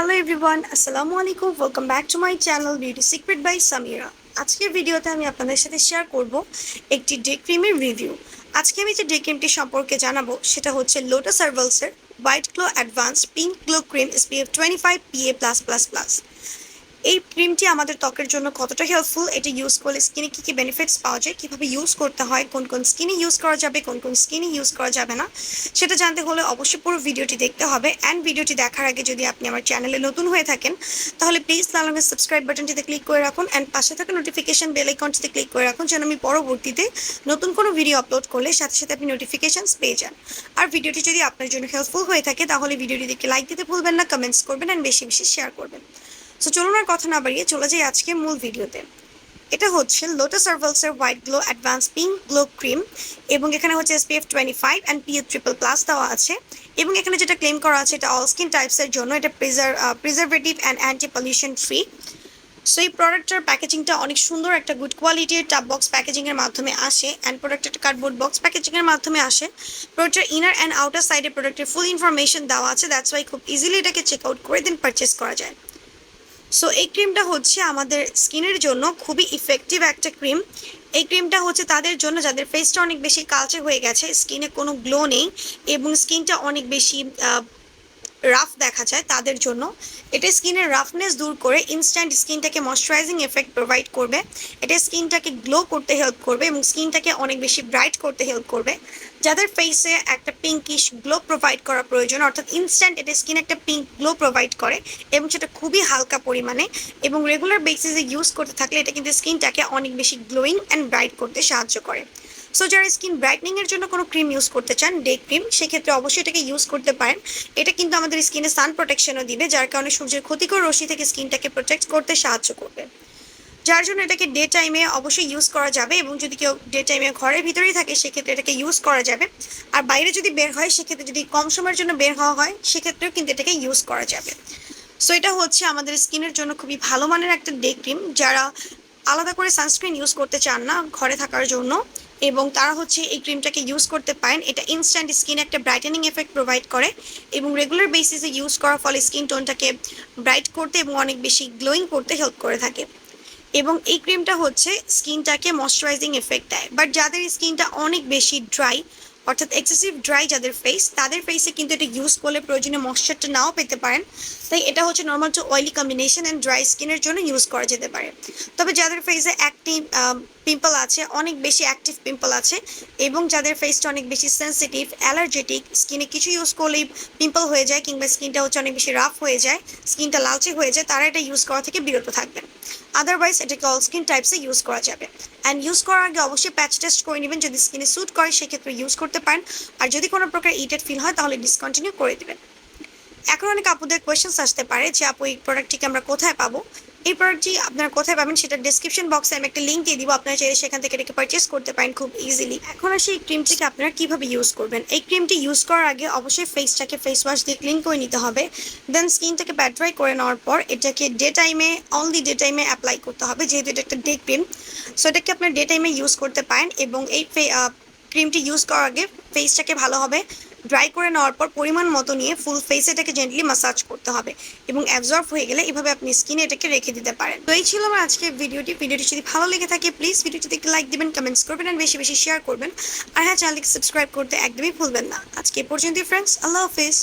Hello everyone আসসালামু আলাইকুম welcome back to my channel beauty secret by Samira আজকের ভিডিওতে আমি আপনাদের সাথে শেয়ার করব একটি ডে ক্রিমের রিভিউ আজকে আমি যে ডে ক্রিমটি সম্পর্কে জানাব, সেটা হচ্ছে Lotus সার্ভালসের white glow advance pink glow cream SPF twenty five PA plus plus plus এই ক্রিমটি আমাদের ত্বকের জন্য কতটা হেল্পফুল এটা ইউজ করলে স্কিনে কী কী বেনিফিটস পাওয়া যায়? কীভাবে ইউজ করতে হয়? কোন কোন স্কিনে ইউজ করা যাবে? কোন কোন স্কিনে ইউজ করা যাবে না? সেটা জানতে হলে অবশ্যই পুরো ভিডিওটি দেখতে হবে। অ্যান্ড ভিডিওটি দেখার আগে যদি আপনি আমার চ্যানেলে নতুন হয়ে থাকেন, তাহলে প্লিজ তাহলে সাবস্ক্রাইব বাটনটিতে ক্লিক করে রাখুন অ্যান্ড পাশে থাকা নোটিফিকেশন বেল আইকনটিতে ক্লিক করে রাখুন যেন আমি পরবর্তীতে নতুন কোনো ভিডিও আপলোড করলে সাথে সাথে আপনি নোটিফিকেশনস পেয়ে যান। আর ভিডিওটি যদি আপনার জন্য হেল্পফুল হয়ে থাকে, তাহলে ভিডিওটি দেখে লাইক দিতে ভুলবেন না কমেন্টস করবেন অ্যান্ড বেশি বেশি শেয়ার করবেন। সো চলুন আর কথা না বাড়িয়ে চলে যাই আজকে মূল ভিডিওতে। এটা হচ্ছে Lotus সার্ভেলসের white glow advance pink glow cream এবং এখানে হচ্ছে SPF twenty five and PA triple plus দেওয়া আছে। এবং এখানে যেটা ক্লেম করা আছে, এটা অল স্কিন টাইপসের জন্য, এটা প্রিজার preservative and anti pollution free so এই প্রোডাক্টটার প্যাকেজিংটা অনেক সুন্দর, একটা গুড কোয়ালিটির টাপ বক্স প্যাকেজিংয়ের মাধ্যমে আসে অ্যান্ড প্রোডাক্টের কার্ডবোর্ড বক্স প্যাকেজিংয়ের মাধ্যমে আসে। প্রোডাক্টের ইনার অ্যান্ড আউটার সাইডে প্রোডাক্টের ফুল ইনফরমেশন দেওয়া আছে দ্যাটস ওয়াই খুব ইজিলি এটাকে চেক আউট করে দেন পারচেস করা যায়। সো এই ক্রিমটা হচ্ছে আমাদের স্কিনের জন্য খুবই ইফেক্টিভ একটা ক্রিম এই ক্রিমটা হচ্ছে তাদের জন্য যাদের ফেসটা অনেক বেশি কালচে হয়ে গেছে স্কিনে কোনো গ্লো নেই এবং স্কিনটা অনেক বেশি রাফ দেখা যায় তাদের জন্য। এটা স্কিনের রাফনেস দূর করে ইনস্ট্যান্ট স্কিনটাকে ময়শ্চারাইজিং এফেক্ট প্রোভাইড করবে। এটা স্কিনটাকে গ্লো করতে হেল্প করবে এবং স্কিনটাকে অনেক বেশি ব্রাইট করতে হেল্প করবে। যাদের ফেসে একটা পিঙ্কিশ গ্লো প্রোভাইড করা প্রয়োজন, অর্থাৎ ইনস্ট্যান্ট এটা স্কিন একটা পিঙ্ক গ্লো প্রোভাইড করে এবং সেটা খুবই হালকা পরিমাণে এবং রেগুলার বেসিসে ইউজ করতে থাকলে এটা কিন্তু স্কিনটাকে অনেক বেশি গ্লোয়িং অ্যান্ড ব্রাইট করতে সাহায্য করে। সো যারা স্কিন ব্রাইটনিংয়ের জন্য কোনো ক্রিম ইউজ করতে চান ডে ক্রিম সেক্ষেত্রে অবশ্যই এটাকে ইউজ করতে পারেন। এটা কিন্তু আমাদের স্কিনে সান প্রোটেকশনও দিবে, যার কারণে সূর্যের ক্ষতিকর রশ্মি থেকে স্কিনটাকে প্রোটেক্ট করতে সাহায্য করবে। যার জন্য এটাকে ডে টাইমে অবশ্যই ইউজ করা যাবে এবং যদি কেউ ডে টাইমে ঘরের ভিতরেই থাকে, সেক্ষেত্রে এটাকে ইউজ করা যাবে। আর বাইরে যদি বের হয়, সেক্ষেত্রে যদি কম সময়ের জন্য বের হওয়া হয়, সেক্ষেত্রেও কিন্তু এটাকে ইউজ করা যাবে। সো এটা হচ্ছে আমাদের স্কিনের জন্য খুবই ভালো মানের একটা ডে ক্রিম যারা আলাদা করে সানস্ক্রিন ইউজ করতে চান না ঘরে থাকার জন্য। এবং তারা হচ্ছে এই ক্রিমটাকে ইউজ করতে পারেন। এটা ইনস্ট্যান্ট স্কিনে একটা ব্রাইটেনিং এফেক্ট প্রোভাইড করে এবং রেগুলার বেসিসে ইউজ করার ফলে স্কিন টোনটাকে ব্রাইট করতে এবং অনেক বেশি গ্লোয়িং করতে হেল্প করে থাকে। এবং এই ক্রিমটা হচ্ছে স্কিনটাকে ময়শ্চারাইজিং এফেক্ট দেয়। বাট যাদের স্কিনটা অনেক বেশি ড্রাই অর্থাৎ এক্সেসিভ ড্রাই যাদের ফেস তাদের ফেসে কিন্তু এটা ইউজ করলে প্রয়োজনীয় ময়শ্চারটা নাও পেতে পারেন। তাই এটা হচ্ছে normal to oily combination and dry স্কিনের জন্য ইউজ করা যেতে পারে। তবে যাদের ফেসে অ্যাক্টিভ পিম্পল আছে, অনেক বেশি অ্যাক্টিভ পিম্পল আছে এবং যাদের ফেসটা অনেক বেশি সেন্সিটিভ অ্যালার্জেটিক স্কিনে কিছু ইউজ করলেই পিম্পল হয়ে যায় কিংবা স্কিনটা হচ্ছে অনেক বেশি রাফ হয়ে যায় স্কিনটা লালচে হয়ে যায়, তারা এটা ইউজ করা থেকে বিরত থাকবেন আদারওয়াইজ এটাকে অল স্কিন টাইপসে ইউজ করা যাবে। অ্যান্ড ইউজ করার আগে অবশ্যই প্যাচ টেস্ট করে নেবেন যদি স্কিনে স্যুট করে, সেক্ষেত্রে ইউজ করতে পারেন। আর যদি কোনো প্রকার ইটেড ফিল হয়, তাহলে ডিসকন্টিনিউ করে দেবেন। এখন অনেক আপুদের কোয়েশ্চেন্স আসতে পারে যে, আপু, এই প্রোডাক্টটিকে আমরা কোথায় পাবো? এই প্রোডাক্টটি আপনারা কোথায় পাবেন সেটা ডিসক্রিপশন বক্সে আমি একটা লিঙ্ক দিয়ে দিব। আপনারা চাইলে সেখান থেকে এটাকে পারচেস করতে পারেন খুব ইজিলি এখন আসি এই ক্রিমটিকে আপনারা কীভাবে ইউজ করবেন? এই ক্রিমটি ইউজ করার আগে অবশ্যই ফেসটাকে ফেস ওয়াশ দিয়ে ক্লিন করে নিতে হবে। দেন স্কিনটাকে ব্যাট ড্রাই করে নেওয়ার পর এটাকে ডে টাইমে অনলি ডে টাইমে অ্যাপ্লাই করতে হবে, যেহেতু এটা একটা ডে ক্রিম সো এটাকে আপনার ডে টাইমে ইউজ করতে পারেন এবং এই ক্রিমটি ইউজ করার আগে ফেসটাকে ভালোভাবে ড্রাই করে নেওয়ার পর পরিমাণ মতো নিয়ে ফুল ফেস এটাকে জেন্টলি মাসাজ করতে হবে এবং অ্যাবজর্ব হয়ে গেলে এভাবে আপনি স্কিনে এটাকে রেখে দিতে পারেন। তো এই ছিল আমার আজকে ভিডিওটি ভিডিওটি যদি ভালো লেগে থাকে প্লিজ ভিডিওটিতে একটু লাইক দিবেন কমেন্টস করবেন আর বেশি বেশি শেয়ার করবেন। আর হ্যাঁ চ্যানেলকে সাবস্ক্রাইব করতে একদমই ভুলবেন না। আজকে পর্যন্ত ফ্রেন্ডস আল্লাহ হাফিজ।